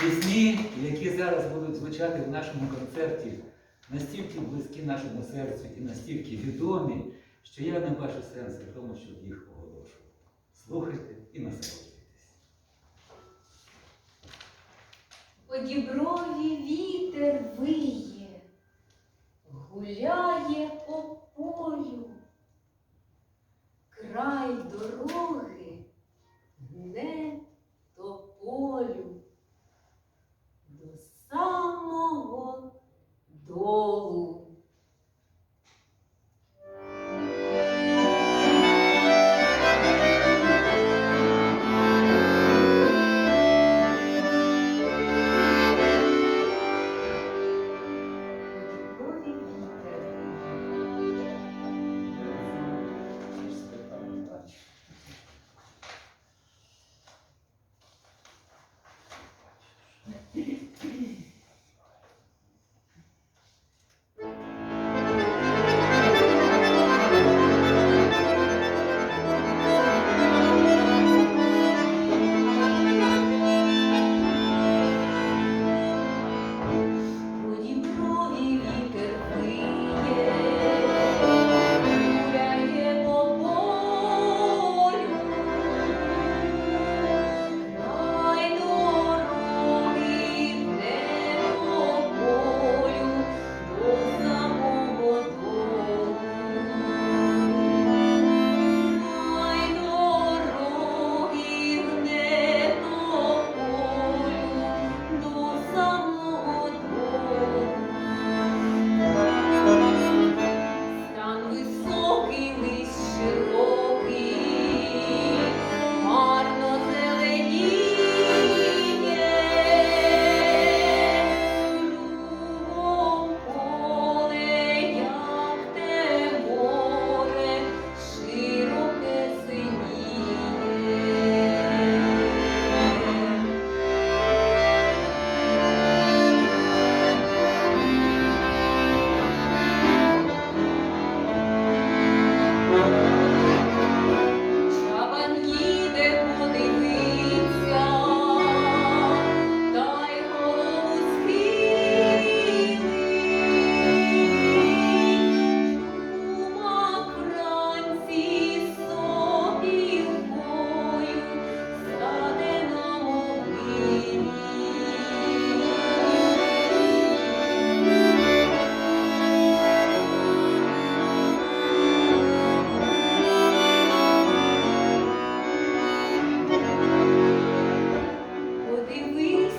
Пісні, які зараз будуть звучати в нашому концерті, настільки близькі нашому серцю і настільки відомі, що я не бачу сенсу в тому, щоб їх оголошувати. Слухайте і насолоджуйтесь. Одіброві ві.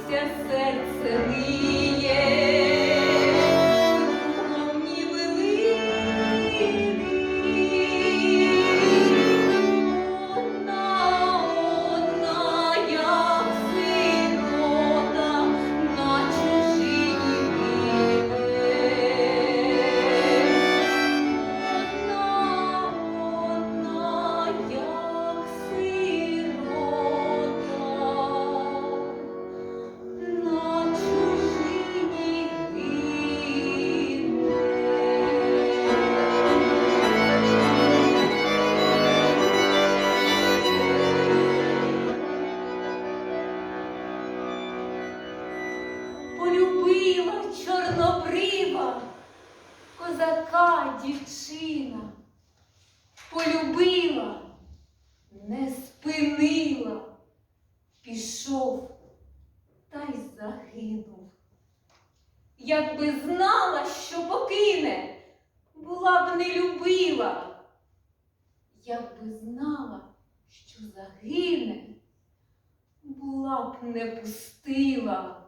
Трясся серце. якби знала, що покине, була б не любила, якби знала, що загине, була б не пустила.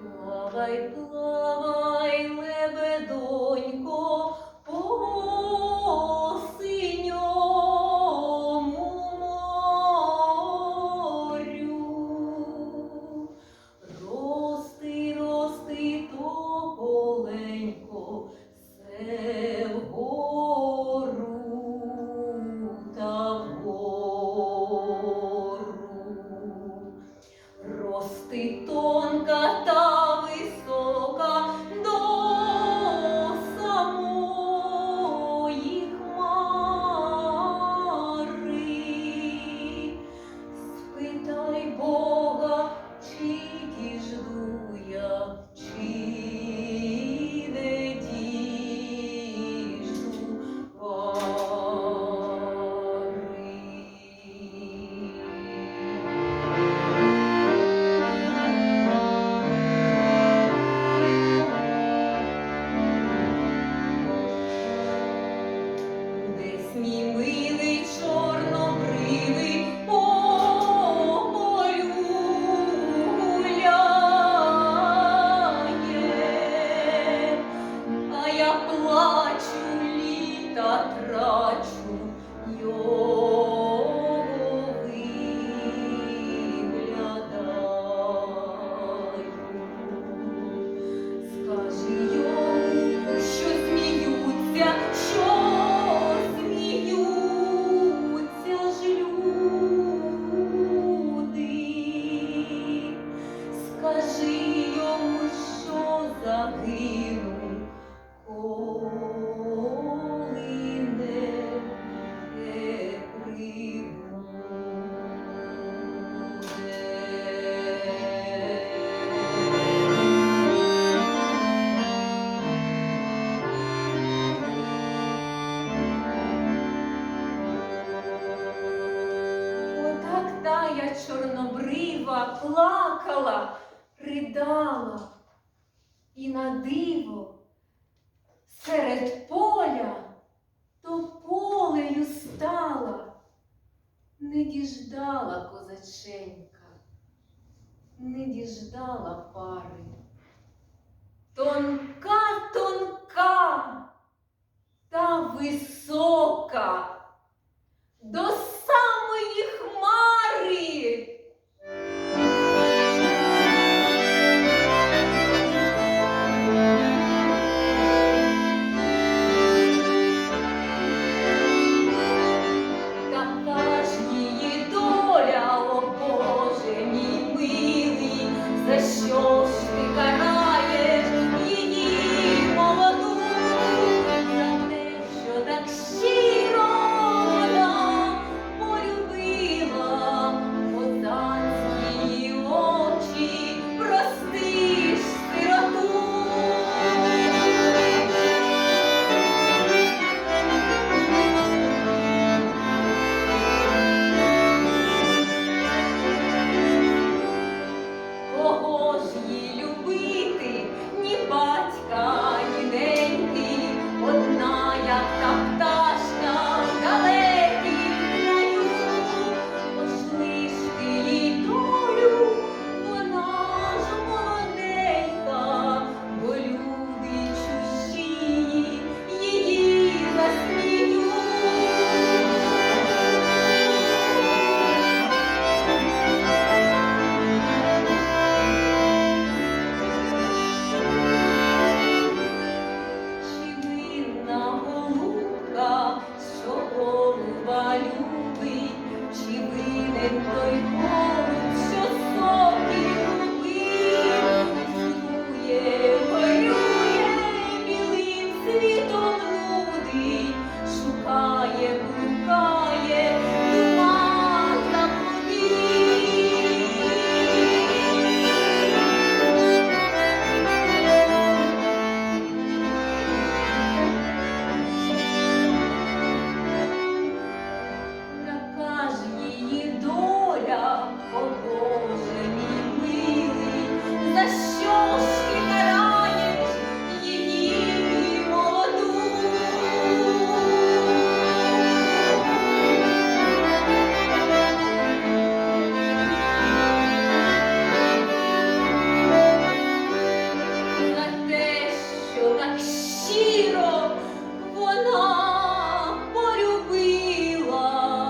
Плавай, плавай. Hallelujah. Загину, коли не тая чорнобрива плакала, ридала, і на диво серед поля то полею стала, не діждала козаченька, не діждала пари. Тонка, тонка та висока. до you.